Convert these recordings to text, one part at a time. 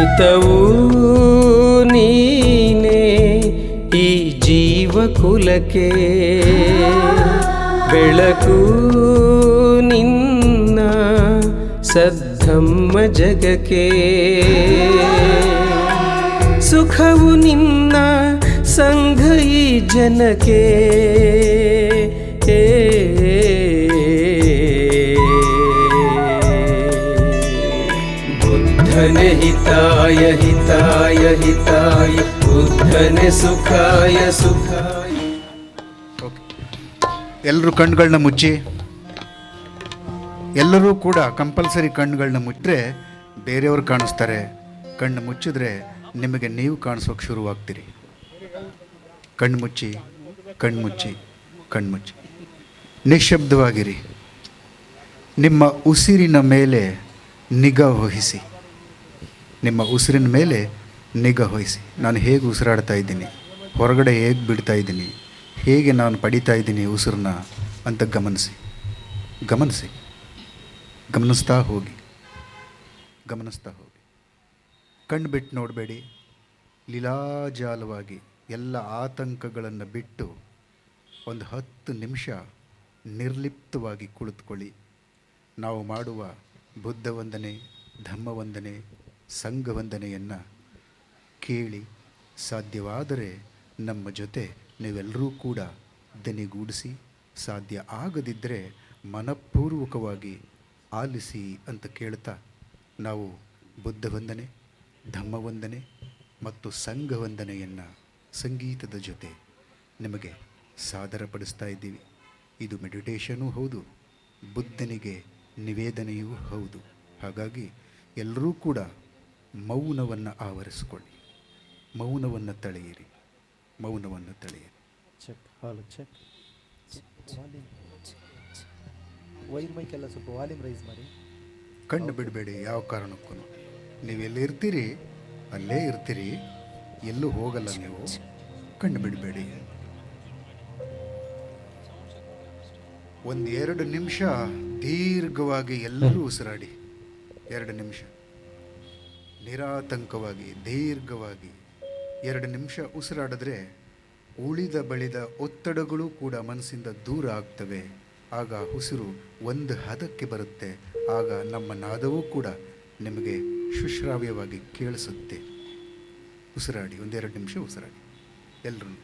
ಅಮೃತವೂ ನೀನೇ ಈ ಜೀವಕುಲಕ್ಕೆ. ಬೆಳಕು ನಿನ್ನ ಸದ್ಧಮ್ಮ ಜಗಕ್ಕೆ. ಸುಖವು ನಿನ್ನ ಸಂಘ ಈ ಜನಕ್ಕೆ. ಬುದ್ಧನೆ ಹಿತಾಯ ಹಿತಾಯ ಹಿತಾಯ. ಬುದ್ಧನೆ ಸುಖಾಯ ಸುಖಾಯ. ಎಲ್ಲರೂ ಕಣ್ಗಳನ್ನ ಮುಚ್ಚಿ. ಎಲ್ಲರೂ ಕೂಡ ಕಂಪಲ್ಸರಿ ಕಣ್ಗಳನ್ನ ಮುಚ್ಚಿದ್ರೆ ಬೇರೆಯವರು ಕಾಣಿಸ್ತಾರೆ. ಕಣ್ಣು ಮುಚ್ಚಿದ್ರೆ ನಿಮಗೆ ನೀವು ಕಾಣಿಸೋಕೆ ಶುರುವಾಗ್ತೀರಿ. ಕಣ್ಣು ಮುಚ್ಚಿ ಕಣ್ಣು ಮುಚ್ಚಿ ಕಣ್ಣು ಮುಚ್ಚಿ. ನಿಶಬ್ದವಾಗಿರಿ ನಿಮ್ಮ ಉಸಿರಿನ ಮೇಲೆ ನಿಗಾ ವಹಿಸಿ. ನಿಮ್ಮ ಉಸಿರಿನ ಮೇಲೆ ನಿಗಾ ವಹಿಸಿ. ನಾನು ಹೇಗೆ ಉಸಿರಾಡ್ತಾ ಇದ್ದೀನಿ? ಹೊರಗಡೆ ಹೇಗೆ ಬಿಡ್ತಾ ಇದ್ದೀನಿ? ಹೇಗೆ ನಾನು ಪಡಿತಾ ಇದ್ದೀನಿ ಉಸಿರನ್ನ ಅಂತ ಗಮನಿಸಿ. ಗಮನಿಸಿ. ಗಮನಿಸ್ತಾ ಹೋಗಿ. ಗಮನಿಸ್ತಾ ಹೋಗಿ. ಕಣ್ಣು ಬಿಟ್ಟು ನೋಡಬೇಡಿ. ಲೀಲಾಜಾಲವಾಗಿ ಎಲ್ಲ ಆತಂಕಗಳನ್ನು ಬಿಟ್ಟು ಒಂದು ಹತ್ತು ನಿಮಿಷ ನಿರ್ಲಿಪ್ತವಾಗಿ ಕುಳಿತುಕೊಳ್ಳಿ. ನಾವು ಮಾಡುವ ಬುದ್ಧ ವಂದನೆ ಧಮ್ಮ ವಂದನೆ ಸಂಘ ವಂದನೆಯನ್ನು ಕೇಳಿ ಸಾಧ್ಯವಾದರೆ ನಮ್ಮ ಜೊತೆ ನೀವೆಲ್ಲರೂ ಕೂಡ ದನಿಗೂಡಿಸಿ ಸಾಧ್ಯ ಆಗದಿದ್ದರೆ ಮನಪೂರ್ವಕವಾಗಿ ಆಲಿಸಿ ಅಂತ ಕೇಳ್ತಾ ನಾವು ಬುದ್ಧ ವಂದನೆ ಧಮ್ಮ ವಂದನೆ ಮತ್ತು ಸಂಘ ವಂದನೆಯನ್ನು ಸಂಗೀತದ ಜೊತೆ ನಿಮಗೆ ಸಾದರಪಡಿಸ್ತಾ ಇದ್ದೀವಿ. ಇದು ಮೆಡಿಟೇಷನೂ ಹೌದು, ಬುದ್ಧನಿಗೆ ನಿವೇದನೆಯೂ ಹೌದು. ಹಾಗಾಗಿ ಎಲ್ಲರೂ ಕೂಡ ಮೌನವನ್ನು ಆವರಿಸಿಕೊಳ್ಳಿ. ಮೌನವನ್ನು ತಳೆಯಿರಿ. ಮೌನವನ್ನು ತಳೆಯಿರಿ. ಚೆಕ್ ಹಾಲು ಚೆಕ್ ವೈರ್ ಮೈಕೆಲ್ಲ ಸ್ವಲ್ಪ ವಾಲ್ಯೂಮ್ ರೈಸ್ ಮಾಡಿ. ಕಣ್ಣು ಬಿಡಬೇಡಿ ಯಾವ ಕಾರಣಕ್ಕೂ. ನೀವು ಎಲ್ಲಿ ಇರ್ತೀರಿ ಅಲ್ಲೇ ಇರ್ತೀರಿ ಎಲ್ಲೂ ಹೋಗಲ್ಲ ನೀವು. ಕಣ್ಣು ಬಿಡಬೇಡಿ. ಒಂದು ಎರಡು ನಿಮಿಷ ದೀರ್ಘವಾಗಿ ಎಲ್ಲರೂ ಉಸಿರಾಡಿ. ಎರಡು ನಿಮಿಷ. ನಿರಾತಂಕವಾಗಿ, ದೀರ್ಘವಾಗಿ ಎರಡು ನಿಮಿಷ ಉಸಿರಾಡಿದ್ರೆ ಉಳಿದ ಬಳಿದ ಒತ್ತಡಗಳು ಕೂಡ ಮನಸ್ಸಿಂದ ದೂರ ಆಗ್ತವೆ. ಆಗ ಉಸಿರು ಒಂದು ಹದಕ್ಕೆ ಬರುತ್ತೆ. ಆಗ ನಮ್ಮ ನಾದವೂ ಕೂಡ ನಿಮಗೆ ಸುಶ್ರಾವ್ಯವಾಗಿ ಕೇಳಿಸುತ್ತೆ. ಉಸಿರಾಡಿ, ಒಂದೆರಡು ನಿಮಿಷ ಉಸಿರಾಡಿ. ಎಲ್ಲರೂ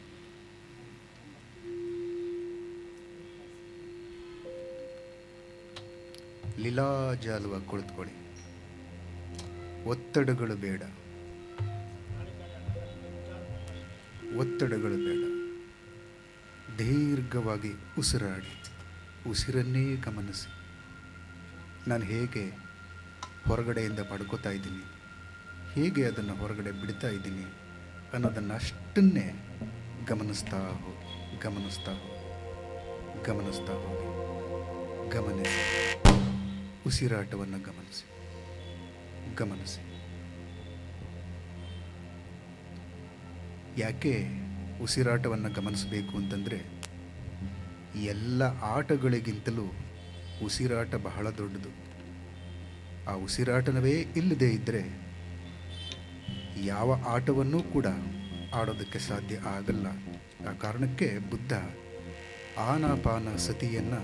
ಲೀಲಾಜಾಲವಾಗಿ ಕುಳಿತುಕೊಳ್ಳಿ. ಒತ್ತಡಗಳು ಬೇಡ. ಒತ್ತಡಗಳು ಬೇಡ. ದೀರ್ಘವಾಗಿ ಉಸಿರಾಡಿ, ಉಸಿರನ್ನೇ ಗಮನಿಸಿ. ನಾನು ಹೇಗೆ ಹೊರಗಡೆಯಿಂದ ಪಡ್ಕೋತಾ ಇದ್ದೀನಿ, ಹೇಗೆ ಅದನ್ನು ಹೊರಗಡೆ ಬಿಡ್ತಾ ಇದ್ದೀನಿ ಅನ್ನೋದನ್ನು ಅಷ್ಟನ್ನೇ ಗಮನಿಸ್ತಾ ಹೋಗಿ ಗಮನಿಸ್ತಾ ಹೋಗಿ ಗಮನಿಸ್ತಾ ಹೋಗಿ. ಗಮನಿಸಿ, ಉಸಿರಾಟವನ್ನು ಗಮನಿಸಿ. ಗಮನಿಸಿ. ಯಾಕೆ ಉಸಿರಾಟವನ್ನು ಗಮನಿಸಬೇಕು ಅಂತಂದರೆ ಎಲ್ಲ ಆಟಗಳಿಗಿಂತಲೂ ಉಸಿರಾಟ ಬಹಳ ದೊಡ್ಡದು. ಆ ಉಸಿರಾಟನವೇ ಇಲ್ಲದೇ ಇದ್ದರೆ ಯಾವ ಆಟವನ್ನೂ ಕೂಡ ಆಡೋದಕ್ಕೆ ಸಾಧ್ಯ ಆಗಲ್ಲ. ಆ ಕಾರಣಕ್ಕೆ ಬುದ್ಧ ಆನಾಪಾನ ಸತಿಯನ್ನು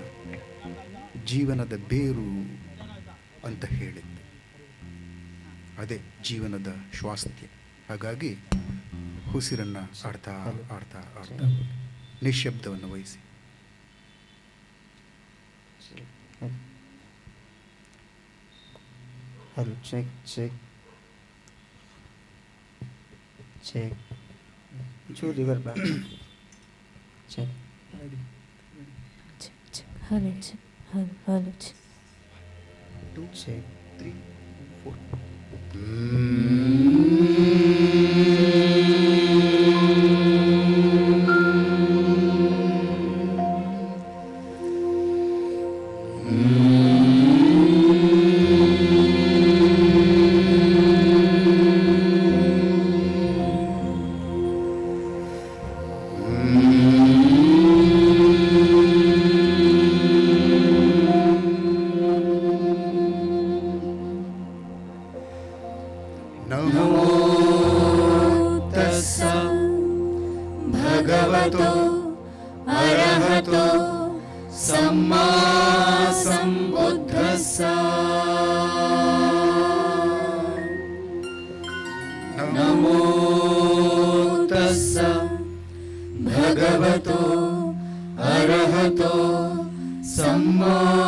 ಜೀವನದ ಬೇರು ಅಂತ ಹೇಳಿದ್ದು ಅದೇ ಜೀವನದ ಸ್ವಾಸ್ಥ್ಯ ಹಾಗಾಗಿ ಉಸಿರನ್ನು ಆಡ್ತಾ ಆಡ್ತಾ ಆಡ್ತಾ ನಿಶ್ಶಬ್ದವನ್ನು ವಹಿಸಿ ಹಲೋ ಚೆಕ್ ಚೆಕ್ ಚೆಕ್ ಚೂರು river back check Hello, check. Hello, hello, check. うん。नमो तस्स भगवतो अरहतो सम्मा नमो तस्स भगवतो अरहतो सम्मा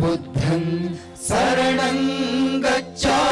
बुद्धम् सरणम् गच्छ।